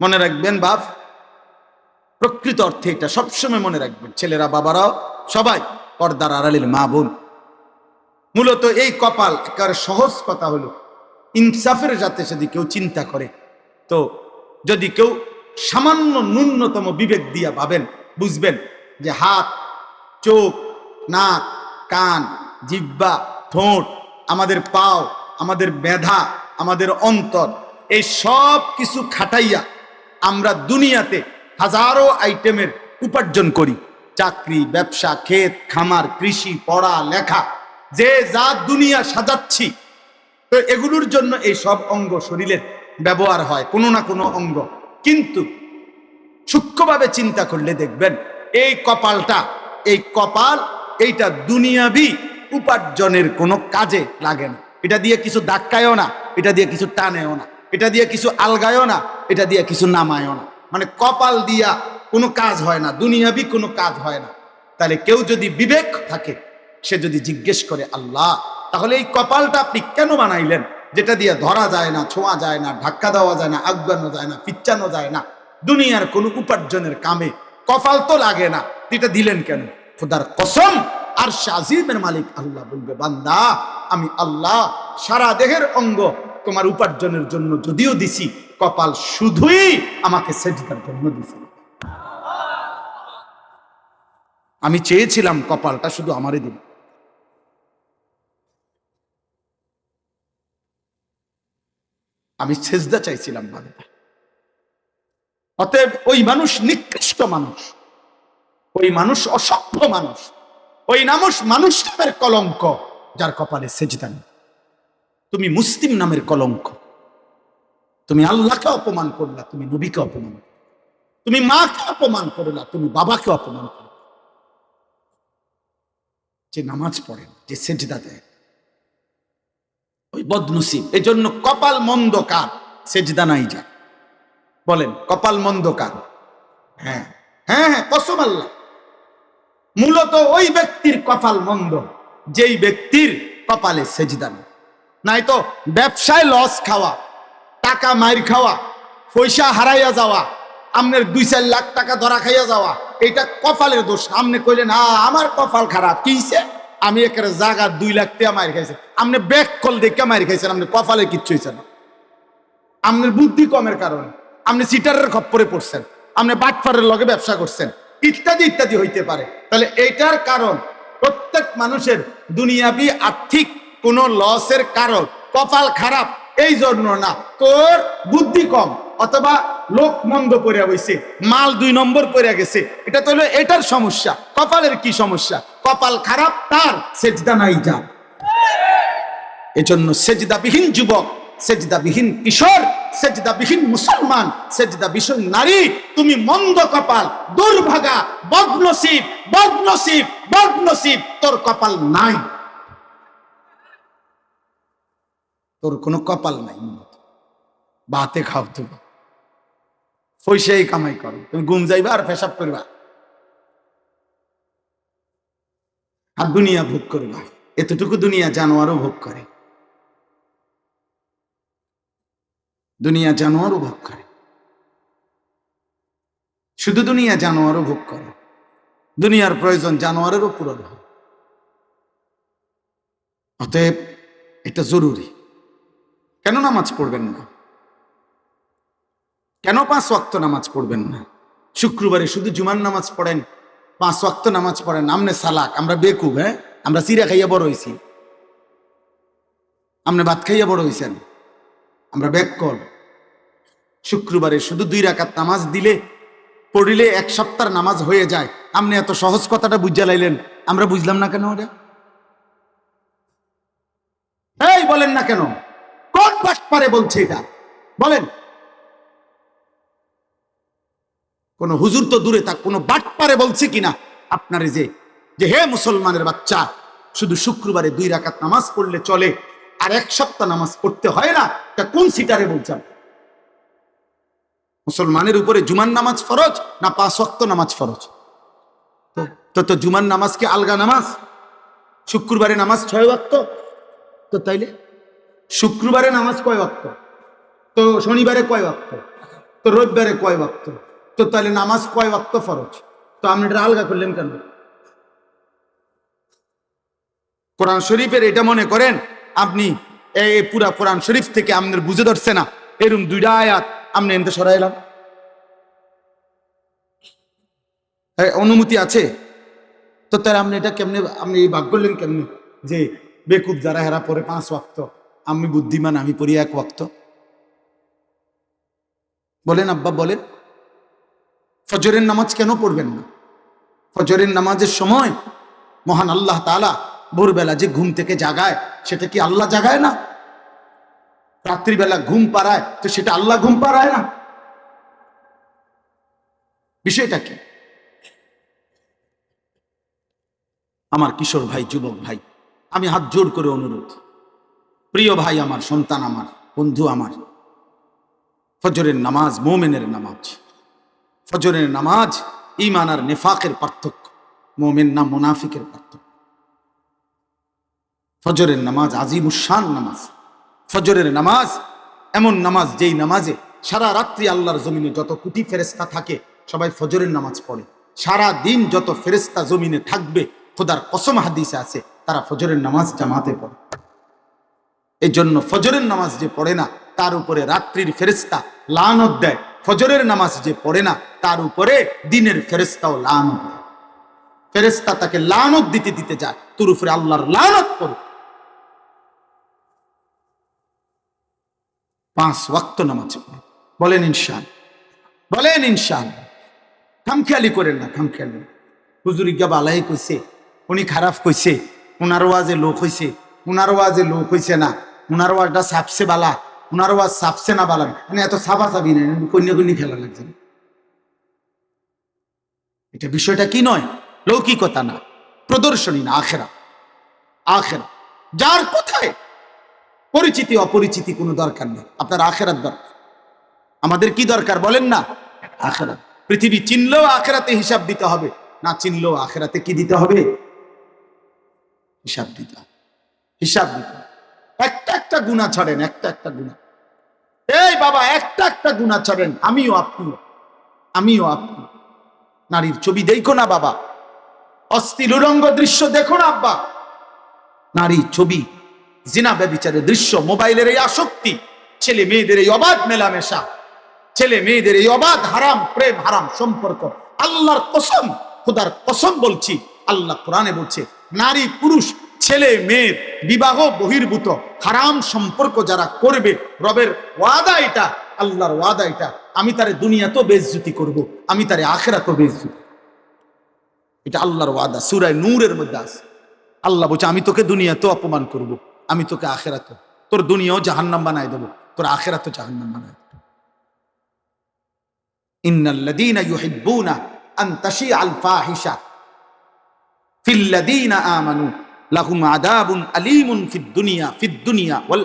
মনে রাখবেন বাপ? প্রকৃত অর্থে এটা সবসময় মনে রাখবেন। ছেলেরা, বাবারাও, সবাই পর্দার আড়ালের মা বোন। মূলত এই কপাল একেবারে সহজ কথা হলো, ইনসাফের যাতে যদি কেউ চিন্তা করে, তো যদি কেউ সামান্য ন্যূনতম বিবেক দিয়া ভাবেন, বুঝবেন যে হাত, চোখ, নাক, কান জিব্বা ঠোঁট, আমাদের পাও, আমাদের মেধা আমাদের অন্তর, এই সব কিছু খাটাইয়া আমরা দুনিয়াতে হাজারো আইটেমের উপার্জন করি। চাকরি, ব্যবসা, ক্ষেত, খামার, কৃষি, পড়া, লেখা, যে যা দুনিয়া সাজাচ্ছি। তো এগুলোর জন্য এই সব অঙ্গ শরীরের ব্যবহার হয়, কোনো না কোনো অঙ্গ। কিন্তু সূক্ষ্মভাবে চিন্তা করলে দেখবেন, এই কপালটা, এই কপাল এইটা দুনিয়াবি উপার্জনের কোনো কাজে লাগে না। এটা দিয়ে কিছু ধাক্কায়ও না, এটা দিয়ে কিছু টানেও না। এটা দিয়ে কিছু আলগায়ও না, এটা দিয়ে কিছু নামায়ও না। মানে কপাল দিয়া কোনো কাজ হয় না, দুনিয়াবি কোনো কাজ হয় না। তাহলে কেউ যদি বিবেক থাকে, সে যদি জিজ্ঞেস করে, আল্লাহ, তাহলে এই কপালটা আপনি কেন বানাইলেন? যেটা দিয়ে ধরা যায় না, ছোঁয়া যায় না, ধাক্কা দেওয়া যায় না আগানো যায় না পিচ্চানো যায় না, দুনিয়ার কোনো উপার্জনের কামে কপাল তো লাগে না এটা দিলেন কেন? খোদার কসম আর শাজিমের মালিক আল্লাহ বলবে, বান্দা, আমি আল্লাহ সারা দেহের অঙ্গ তোমার উপার্জনের জন্য যদিও দিছি, কপাল শুধুই আমাকে সেজদার জন্য দিছি। আমি চেয়েছিলাম কপালটা শুধু আমারই দিন আমি সেজদা চাইছিলাম বান্দা। অতএব ওই মানুষ নিকৃষ্ট মানুষ, ওই মানুষ অসভ্য মানুষ, ওই নামস মানুষ নামের কলঙ্ক যার কপালে সেজদা নেই। তুমি মুসলিম নামের কলঙ্ক। তুমি আল্লাহকে অপমান করলা, তুমি নবীকে অপমান তুমি মাকে অপমান করলা, তুমি বাবাকে অপমান করলা। যে নামাজ পড়েন যে সেজদা দেয়, ওই বদনসিব। এই জন্য কপাল মন্দ কার? সেজদা নাই যা বলেন, কপাল মন্দ কার? হ্যাঁ হ্যাঁ হ্যাঁ কসম আল্লাহ। মূলত ওই ব্যক্তির কপাল মন্দ, যেই ব্যক্তির কপালে সেজদা নেই। নাই তো ব্যবসায় লস খাওয়া, টাকা মাইর খাওয়া, পয়সা হারাইয়া যাওয়া আপনার দুই চার লাখ টাকা ধরা খাইয়া যাওয়া, এটা কপালের দোষ। আপনি কইলেন হ্যাঁ আমার কপাল খারাপ। কিছে আমি একেবারে জায়গা দুই লাখ টাকা মাইর খাইছে। আপনি ব্যাক কল দেখে মাইর খাইছেন আপনি কপালে কিচ্ছু হয়েছে না। আপনার বুদ্ধি কমের কারণে আপনি সিটারের খপ্পরে পড়ছেন আপনি বাটফারের লগে ব্যবসা করছেন, ইত্যাদি ইত্যাদি হইতে পারে। তাহলে এইটার কারণ প্রত্যেক মানুষের দুনিয়াবি আর্থিক কোনো লসের কারণ, কপাল খারাপ, এই জন্য না। তোর বুদ্ধি কম, অথবা লোক মন্দ পড়িয়া বইছে, মাল দুই নম্বর পড়িয়া গেছে। এটা তো হলো এটার সমস্যা, কপালের কি সমস্যা? কপাল খারাপ, তার সেজদা নাই যা। এজন্য সেজদাবিহীন যুবক, সেজদাবিহীন কিশোর, সেজদাবিহীন মুসলমান, সেজদাবিহীন নারী, তুমি মন্দ কপাল, দুর্ভাগা, বদনসিব বদনসিব বদনসিব, তোর কপাল নাই। তোর কোনো কপাল নাই মূলত। বাতে খাও তুমি। পয়সাই কামাই করো। তুমি ঘুম যাইবা আর পেশাব করবা। আর দুনিয়া ভোগ করবা। এতটুকু দুনিয়া জানোয়ারও ভোগ করে। দুনিয়া জানোয়ারও ভোগ করে। শুধু দুনিয়া জানোয়ারও ভোগ করে। দুনিয়ার প্রয়োজন জানোয়ারেরও পূরণ হয়। অতএব এটা জরুরি। কেন নামাজ পড়বেন না? কেন পাঁচ ওয়াক্ত নামাজ পড়বেন না? শুক্রবারে শুধু জুমার নামাজ পড়েন, পাঁচ ওয়াক্ত নামাজ পড়েন, আমনে সালাক আমরা বেকুব হ্যাঁ? আমরা চিরা খাইয়া বড় হয়েছি আমনে ভাত খাইয়া বড় হয়েছেন আমরা ব্যাক কল শুক্রবারে শুধু দুই রাকাত নামাজ দিলে, পড়িলে এক সপ্তাহ নামাজ হয়ে যায়। আপনি এত সহজ কথাটা বুঝা লাইলেন। আমরা বুঝলাম না কেন ওটা? এই বলেন না কেন? কোন পারে বলছে এটা? বলেন। কোন হুজুর তো দূরে থাক, কোন বাট পারে বলছে কিনা? আপনার যে যে হে মুসলমানের বাচ্চা, শুধু শুক্রবারে দুই রাকাত নামাজ পড়লে চলে, আর এক সপ্তাহ নামাজ পড়তে হয় না, তা কোন সিটারে বলছেন মুসলমানের উপরে জুমার নামাজ ফরজ না পাঁচ ওয়াক্ত নামাজ ফরজ? তো- তো জুমার নামাজ কি আলগা নামাজ? শুক্রবারে নামাজ ছয় ওয়াক্ত? তো তাইলে? শুক্রবারে নামাজ কয় ওয়াক্ত? তো শনিবারে কয় ওয়াক্ত? তো রবিবারে কয় ওয়াক্ত? তো তাহলে নামাজ কয় ওয়াক্ত ফরজ? তো আপনি এটা আলগা করলেন কেন? কোরআন শরীফের এটা মনে করেন, আপনি এই পুরা কোরআন শরীফ থেকে আপনার বুঝে ধরছে না। এরকম দুইটা আয়াত আপনি এনতে সরাইলাম অনুমতি আছে? তো তাহলে আপনি এটা কেমনে, আপনি এই ভাগ করলেন কেমনে? যে বেকুব যারা হেরা পরে পাঁচ ওয়াক্ত। আমি বুদ্ধিমান, আমি পড়ি এক ওয়াক্ত। বলেন, আব্বা, বলেন, ফজরের নামাজ কেন পড়বেন না? ফজরের নামাজের সময় মহান আল্লাহ তাআলা ভোরবেলা যে ঘুম থেকে জাগায়, সেটা কি আল্লাহ জাগায় না? রাত্রিবেলা ঘুম পাড়ায়, তো সেটা আল্লাহ ঘুম পাড়ায় না? বিষয়টা কি? আমার কিশোর ভাই, যুবক ভাই, আমি হাত জোর করে অনুরোধ। প্রিয় ভাই আমার, সন্তান আমার, বন্ধু আমার, ফজরের নামাজ মোমেনের নামাজ, ফজরের নামাজ ইমান আর নেফাকের পার্থক্য, মোমেন না মোনাফিকের পার্থক্য। ফজরের নামাজ আজিমুসান নামাজ, ফজরের নামাজ এমন নামাজ যেই নামাজে সারা রাত্রি আল্লাহর জমিনে যত কুটি ফেরেস্তা থাকে, সবাই ফজরের নামাজ পড়ে। সারা দিন যত ফেরেস্তা জমিনে থাকবে, খোদার কসম হাদিসে আছে, তারা ফজরের নামাজ জামাতে পড়ে। এই জন্য ফজরের নামাজ যে পড়ে না, তার উপরে রাত্রির ফেরেস্তা লানত দেয়। ফজরের নামাজ যে পড়ে না, তার উপরে দিনের ফেরেস্তাও দেয়। ফেরেস্তা তাকে লানত দিতে দিতে যায়, তোর উপরে আল্লাহর লানত করুক। পাঁচ ওয়াক্ত নামাজ বলেন ইনশান বলেন ইনশান খামখেয়ালি করেন না, খামখেয়ালি। হুজুর ইজ্ঞাব আলাহি কইছে, উনি খারাপ কইছে, উনার ওয়াজে লোক হইছে, উনার ওয়াজে লোক হইছে না। উনার ওয়াজটা সাপসে বালা, উনার ওয়াজ সাপসে না বালা। মানে এত সাফা সাবি নেই, কন্যা কন্যা খেলা লাগছে। এটা বিষয়টা কি নয়? লৌকিকতা না, প্রদর্শনী না, আখেরা। আখেরা। যার কোথায় পরিচিতি, অপরিচিতি কোনো দরকার নেই। আপনার আখেরাত দরকার। আমাদের কি দরকার বলেন না? আখেরাত। পৃথিবী চিনলেও আখেরাতে হিসাব দিতে হবে। না চিনলেও আখেরাতে কি দিতে হবে? হিসাব দিতে হিসাব দিতে হবে। একটা গুণা ছাড়েন, একটা একটা গুণা। এই বাবা, একটা একটা গুণা ছাড়েন, আমিও আপনিও আমিও আপনি নারীর ছবি দেখো না বাবা। অস্থির উলঙ্গ দৃশ্য দেখো না আব্বা। নারী ছবি, জিনা ব্যবিচারের দৃশ্য, মোবাইলের এই আসক্তি, ছেলে মেয়েদের এই অবাধ মেলামেশা, ছেলে মেয়েদের এই অবাধ হারাম, প্রেম হারাম সম্পর্ক। আল্লাহর কসম, খোদার কসম বলছি, আল্লাহ কোরআনে বলছে, নারী পুরুষ ছেলে মেয়ের বিবাহ বহির্ভূত। হারাম সম্পর্ক যারা করবে, রবের ওয়াদা এটা, আল্লাহর ওয়াদা এটা। আমি তারে দুনিয়াতেও বেজ্জুতি করব, আমি তারে আখেরাতেও বেজ্জুতি এটা আল্লাহর ওয়াদা, সুরায় নূরের মধ্যে আছে। আল্লাহ বলছে, আমি তোকে দুনিয়াতেও অপমান করব, আমি তোকে আখেরাতে তোর দুনিয়াও জাহান্নাম বানায় দেবো, তোর আখেরাতেও জাহান্নাম বানায় দেবো। ইন্নাল্লাযীনা ইউহিব্বুনা আন তাশিআল ফাহিশা ফিল্লাযীনা আমানু লাহুম আযাবুন আলীমুন ওয়াল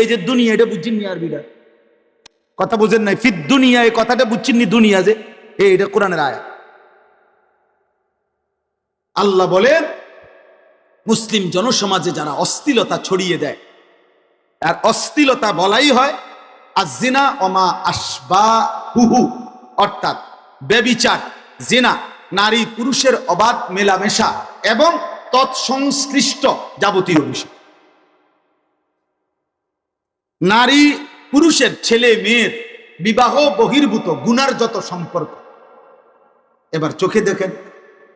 এই যে দুনিয়া, এটা বুঝছেন নি কথা বুঝেন নাই? এই কথাটা বুঝছেন নি দুনিয়া যে? এই, এটা কোরআনের আয়াত। আল্লাহ বলেন, মুসলিম জনসমাজে যারা অস্থিলতা ছড়িয়ে দেয়, আর অস্থিলতা বলাই হয় আজিনা অমা আসবা হুহু অর্থাৎ বেবিচার জিনা নারী পুরুষের অবাধ মেলামেশা এবং তৎসংশ্লিষ্ট যাবতীয় বিষয়। নারী পুরুষের ছেলে মেয়ের বিবাহ বহির্ভূত গুনার যত সম্পর্ক, এবার চোখে দেখেন,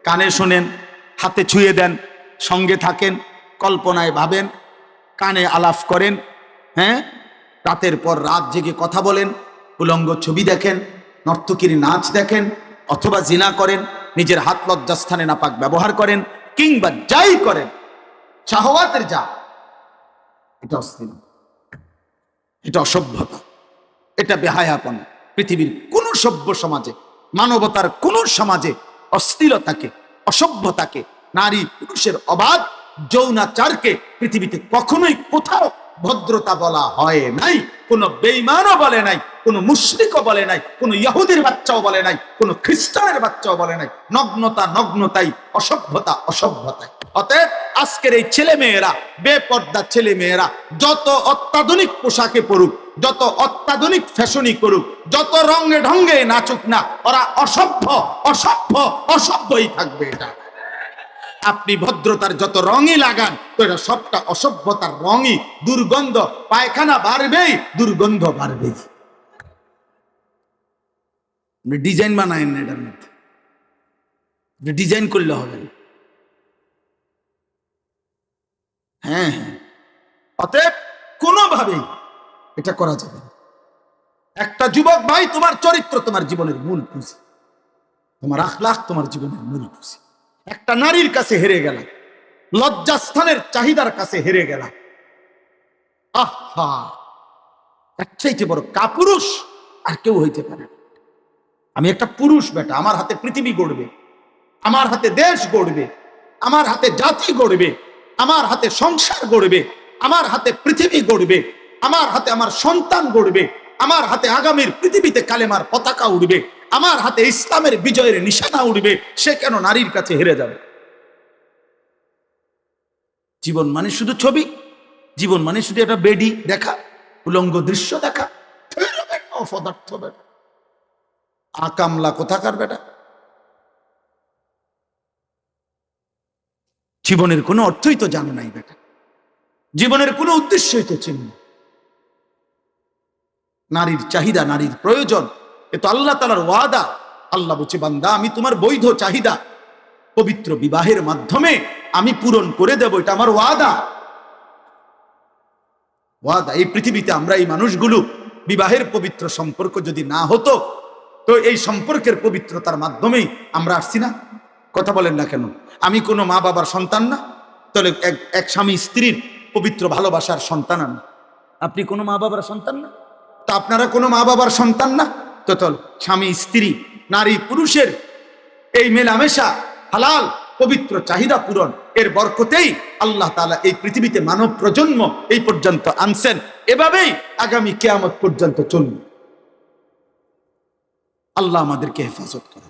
কানে শোনেন, হাতে ছুঁয়ে দেন, সঙ্গে থাকেন, কল্পনায় ভাবেন, কানে আলাপ করেন হ্যাঁ? রাতের পর রাত জেগে কথা বলেন, উলঙ্গ ছবি দেখেন, নর্তকীর নাচ দেখেন, অথবা জিনা করেন, নিজের হাত লজ্জাস্থানে নাপাক ব্যবহার করেন কিংবা যাই করেন, শাহওয়াতের যা, এটা অস্থির। এটা অসভ্যতা। এটা বেহায়াপন। পৃথিবীর কোন সভ্য সমাজে, মানবতার কোন সমাজে অস্থিরতাকে, অসভ্যতাকে নারী পুরুষের অবাধ যৌনাচারকে পৃথিবীতে কখনোই কোথাও ভদ্রতা বলা হয় নাই, কোন বেইমানও বলে নাই, কোন মুশরিকও বলে নাই, কোন ইহুদির বাচ্চাও বলে নাই, কোন খ্রিস্টানের বাচ্চাও বলে নাই। নগ্নতা নগ্নতাই, অসভ্যতা অসভ্যতাই। অতএব আজকের এই ছেলে মেয়েরা বেপর্দা ছেলে মেয়েরা যত অত্যাধুনিক পোশাকে পড়ুক যত অত্যাধুনিক ফ্যাশনই করুক, যত রঙে ঢঙ্গে নাচুক না, ওরা অসভ্য অসভ্য, অসভ্যই থাকবে এটা। আপনি ভদ্রতার যত রঙই লাগান তো এটা সবটা অসভ্যতার রঙই দুর্গন্ধ। পায়খানা বাড়বেই, দুর্গন্ধ আপনি ডিজাইন বানায়েন না এটার মধ্যে। ডিজাইন করলে হবে না। হ্যাঁ হ্যাঁ। অতএব কোনোভাবেই এটা করা যাবে না। একটা যুবক ভাই, তোমার চরিত্র তোমার জীবনের মূল পুঁজি। তোমার আখলাখ তোমার জীবনের মূল পুঁজি। একটা নারীর কাছে হেরে গেল লজ্জাস্থানের চাহিদার কাছে হেরে গেল আহা! এর চাইতে বড় কাপুরুষ আর কেউ হইতে পারে আমি একটা পুরুষ বেটা, আমার হাতে পৃথিবী গড়বে, আমার হাতে দেশ গড়বে, আমার হাতে জাতি গড়বে, আমার হাতে সংসার গড়বে, আমার হাতে পৃথিবী গড়বে, আমার হাতে আমার সন্তান গড়বে, আমার হাতে আগামীর পৃথিবীতে কালেমার পতাকা উড়বে। আমার হাতে ইসলামের বিজয়ের নিশানা উঠবে, সে কেন নারীর কাছে হেরে যাবে? জীবন মানে শুধু ছবি, জীবন মানে শুধু একটা বেডি দেখা, উলঙ্গ দৃশ্য দেখা অপদার্থ বেটা আকামলা কোথাকার বেটা? জীবনের কোনো অর্থই তো জানো নাই বেটা। জীবনের কোনো উদ্দেশ্যই তো চিহ্ন নারীর চাহিদা, নারীর প্রয়োজন এ তো আল্লাহ তালার ওয়াদা। আল্লাহ বলছে, বান্দা, আমি তোমার বৈধ চাহিদা। পবিত্র বিবাহের মাধ্যমে আমি পূরণ করে দেব, এটা আমার ওয়াদা। ওয়াদা, এই পৃথিবীতে আমরা এই মানুষগুলো বিবাহের পবিত্র সম্পর্ক যদি না হতো, তো এই সম্পর্কের পবিত্রতার মাধ্যমেই আমরা আসছি না। কথা বলেন না কেন? আমি কোনো মা বাবার সন্তান না, তাহলে এক এক স্বামী স্ত্রীর পবিত্র ভালোবাসার সন্তান আমি। আপনি কোনো মা বাবার সন্তান না? তা আপনারা কোনো মা বাবার সন্তান না? তো চলো, স্বামী, স্ত্রী, নারী, পুরুষের এই মেলামেশা, হালাল, পবিত্র চাহিদা পূরণ, এর বরকতেই আল্লাহ তালা এই পৃথিবীতে মানব প্রজন্ম এই পর্যন্ত আনছেন। এভাবেই আগামী কেয়ামত পর্যন্ত চলবে। আল্লাহ আমাদেরকে হেফাজত করে